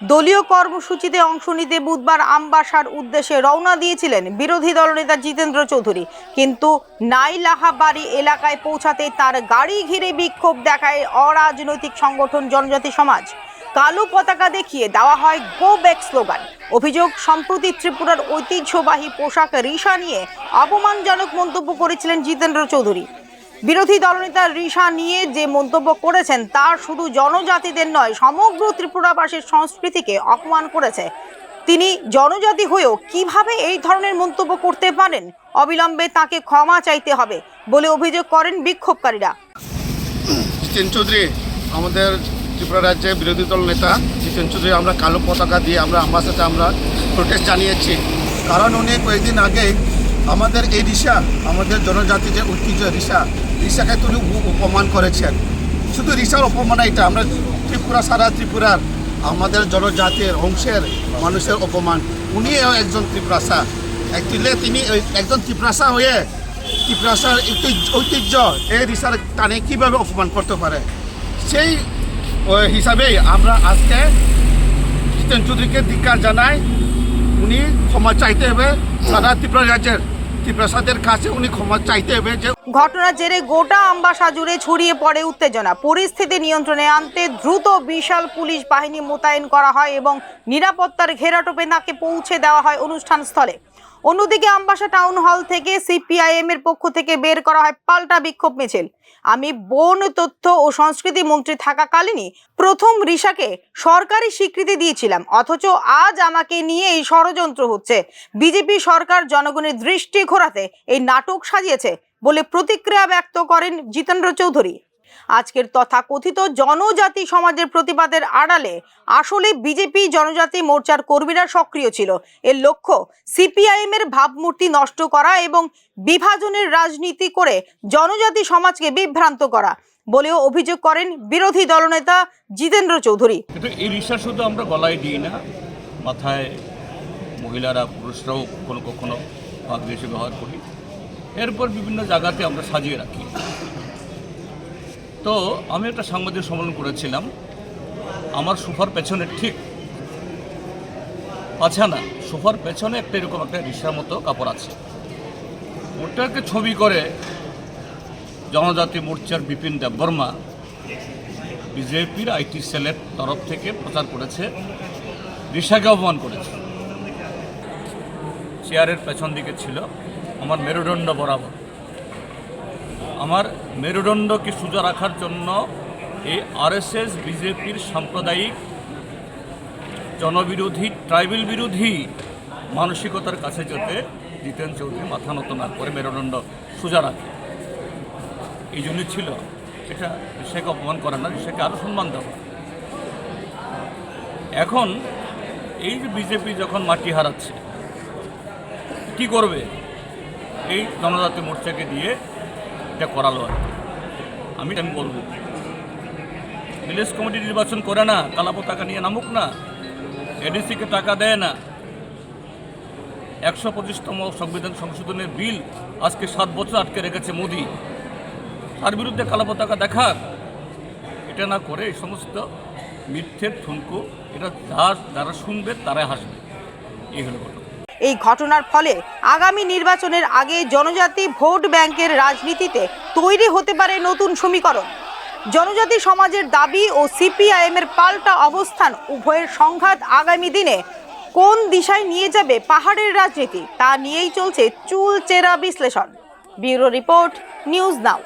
দলীয় কর্মসূচিতে অংশ নিতে বুধবার আমবাসার উদ্দেশ্যে রওনা দিয়েছিলেন বিরোধী দলনেতা জিতেন্দ্র চৌধুরী। কিন্তু নাইলাহাবাড়ি এলাকায় পৌঁছাতে তার গাড়ি ঘিরে বিক্ষোভ দেখায় অরাজনৈতিক সংগঠন জনজাতি সমাজ। কালো পতাকা দেখিয়ে দেওয়া হয় গো ব্যাক স্লোগান অভিযোগ, সম্প্রতি ত্রিপুরার ঐতিহ্যবাহী পোশাক রিসা নিয়ে অপমানজনক মন্তব্য করেছিলেন জিতেন্দ্র চৌধুরী। বিরোধী দলনেতা রিসা নিয়ে যে মন্তব্য করেছেন, তার শুধু জনজাতিদের নয়, সমগ্র ত্রিপুরাবাসীর সংস্কৃতিকে অপমান করেছে। তিনি জনজাতি হয়েও কীভাবে এই ধরনের মন্তব্য করতে পারেন? অবিলম্বে তাকে ক্ষমা চাইতে হবে বলে অভিযোগ করেন বিক্ষোভকারীরা। চৌধুরী, আমাদের ত্রিপুরা রাজ্যের বিরোধী দল নেতা জিতেন চৌধুরী, আমরা কালো পতাকা দিয়ে আমরা আমার সাথে আমরা প্রোটেস্ট জানিয়েছি। কারণ উনি কয়েকদিন আগে আমাদের এই রিসা আমাদের জনজাতি যে ঐতিহ্য রিসা রিসাকে তিনি অপমান করেছেন। শুধু রিসার অপমান এটা, আমরা ত্রিপুরা সারা ত্রিপুরার আমাদের জনজাতির, অংশের মানুষের অপমান। উনিও একজন ত্রিপুরাসা। অ্যাকচুয়ালি তিনি একজন ত্রিপুরাসা হয়ে ত্রিপুরাসার ঐতিহ্য- এই রিসার টানে কীভাবে অপমান করতে পারে? সেই হিসাবেই আমরা আজকে জিতেন চৌধুরীকে ধিক্কার জানাই। উনি ক্ষমা চাইতে হবে সারা ত্রিপুরা রাজ্যের ত্রিপুরাসাদের কাছে উনি ক্ষমা চাইতে হবে যে ঘটনার জেরে গোটা আম্বাসা জুড়ে ছড়িয়ে পড়ে উত্তেজনা। পরিস্থিতি নিয়ন্ত্রণে আনতে দ্রুত বিশাল পুলিশ বাহিনী মোতায়েন করা হয় এবং নিরাপত্তার ঘেরাটোপে তাকে পৌঁছে দেওয়া হয় অনুষ্ঠান স্থলে। অন্যদিকে আমবাসা টাউন হল থেকে সিপিআইএম এর পক্ষ থেকে বের করা হয় পাল্টা বিক্ষোভ মিছিল। আমি বন, তথ্য ও সংস্কৃতি মন্ত্রী থাকাকালীনই প্রথম রিসাকে সরকারি স্বীকৃতি দিয়েছিলাম। অথচ আজ আমাকে নিয়ে এই ষড়যন্ত্র হচ্ছে। বিজেপি সরকার জনগণের দৃষ্টি ঘোরাতে এই নাটক সাজিয়েছে বলে প্রতিক্রিয়া ব্যক্ত করেন জিতেন্দ্র চৌধুরী। আজকের তথাকথিত জনজাতি সমাজের প্রতিবাদের আড়ালে আসলে বিজেপি জনজাতি মোর্চার কর্মীরা সক্রিয় ছিল। এর লক্ষ্য সিপিআইএম এর ভাবমূর্তি নষ্ট করা এবং বিভাজনের রাজনীতি করে জনজাতি সমাজকে বিভ্রান্ত করা বলেও অভিযোগ করেন বিরোধী দলনেতা জিতেন্দ্র চৌধুরী। কিন্তু এই রিক্সা শুধু আমরা গলায় দিই না। মাথায় মহিলারা, পুরুষরাও কখনো কখনো ভাগ দিয়ে এসে ব্যবহার করি। এরপর বিভিন্ন জায়গাতে আমরা সাজিয়ে রাখি। তো আমি একটা সাংবাদিক সম্মেলন করেছিলাম। আমার সোফার পেছনে ঠিক আচ্ছা না? সোফার পেছনে একটা এরকম একটা রিক্সার মতো কাপড় আছে। ওটাকে ছবি করে জনজাতি মোর্চার বিপিন দেববর্মা বিজেপির আইটি সেলের তরফ থেকে প্রচার করেছে রিসাকে অপমান করেছে। চেয়ারের পেছন দিকে ছিল আমার মেরুদণ্ড বরাবর। আমার মেরুদণ্ডকে সোজা রাখার জন্য এই আরএসএস, বিজেপির সাম্প্রদায়িক জনবিরোধী, ট্রাইবেল বিরোধী মানসিকতার কাছে যেতে জিতেন চৌধুরী মাথা নত না করে মেরুদণ্ড সোজা রাখে। এই জন্যই ছিল। এটা ঋষাকে অপমান করে না ঋষাকে আরও সম্মান দেওয়া এখন এই যে বিজেপি যখন মাটি হারাচ্ছে, কি করবে? এই জনজাতি মোর্চাকে দিয়ে এটা করালো আর। আমি আমি বলব। ভিলেজ কমিটি নির্বাচন করে না কালা পতাকা নিয়ে নামুক না, এডিসিকে টাকা দেয় না। একশো পঁচিশতম সংবিধান সংশোধনের বিল আজকে সাত বছর আটকে রেখেছে মোদি। তার বিরুদ্ধে কালো পতাকা দেখাক। এটা না করে এই সমস্ত মিথ্যের ঠুনকো, এটা যার, যারা শুনবে তারাই হাসবে। এই হলো এই ঘটনার ফলে আগামী নির্বাচনের আগে জনজাতি ভোট ব্যাংকের রাজনীতিতে তৈরি হতে পারে নতুন সমীকরণ। জনজাতি সমাজের দাবি ও সিপিআইএম এর পাল্টা অবস্থান, উভয়ের সংঘাত আগামী দিনে কোন দিশায় নিয়ে যাবে পাহাড়ের রাজনীতি তা নিয়েই চলছে চুল চেরা বিশ্লেষণ। Bureau report, news now.